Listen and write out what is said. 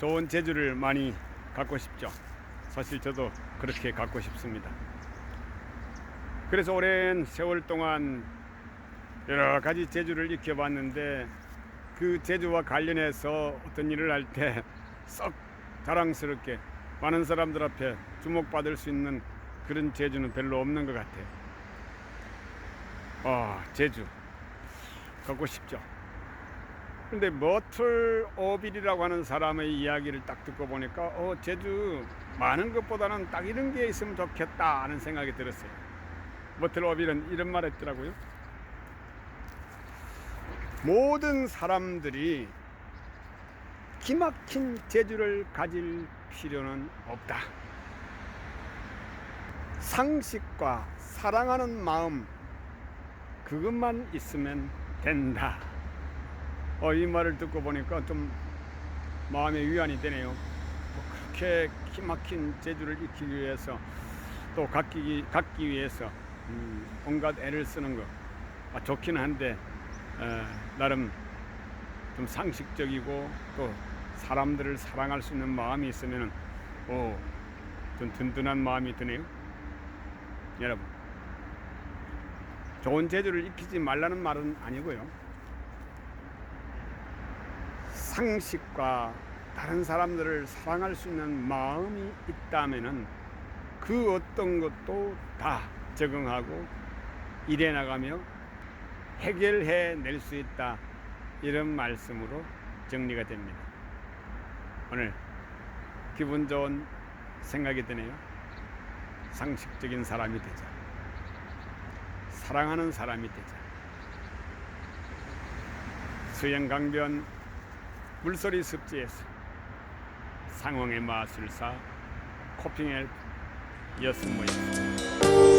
좋은 재주를 많이 갖고 싶죠. 사실 저도 그렇게 갖고 싶습니다. 그래서 오랜 세월 동안 여러 가지 재주를 익혀봤는데 그 재주와 관련해서 어떤 일을 할 때 썩 자랑스럽게 많은 사람들 앞에 주목받을 수 있는 그런 재주는 별로 없는 것 같아요. 아, 재주 갖고 싶죠. 근데 머틀 오빌이라고 하는 사람의 이야기를 딱 듣고 보니까 어 제주 많은 것보다는 딱 이런 게 있으면 좋겠다 하는 생각이 들었어요. 머틀 오빌은 이런 말 했더라고요. 모든 사람들이 기막힌 재주를 가질 필요는 없다. 상식과 사랑하는 마음 그것만 있으면 된다. 어, 이 말을 듣고 보니까 좀 마음의 위안이 되네요. 뭐 그렇게 기막힌 재주를 익히기 위해서 또 갖기, 갖기 위해서 음, 온갖 애를 쓰는 거 아, 좋기는 한데 에, 나름 좀 상식적이고 또 사람들을 사랑할 수 있는 마음이 있으면 오, 좀 든든한 마음이 드네요. 여러분 좋은 재주를 익히지 말라는 말은 아니고요. 상식과 다른 사람들을 사랑할 수 있는 마음이 있다면은 그 어떤 것도 다 적응하고 일해 나가며 해결해 낼 수 있다. 이런 말씀으로 정리가 됩니다. 오늘 기분 좋은 생각이 드네요. 상식적인 사람이 되자. 사랑하는 사람이 되자. 수영 강변 물소리 습지에서 상홍의 마술사 코핑 엘프 였습니다.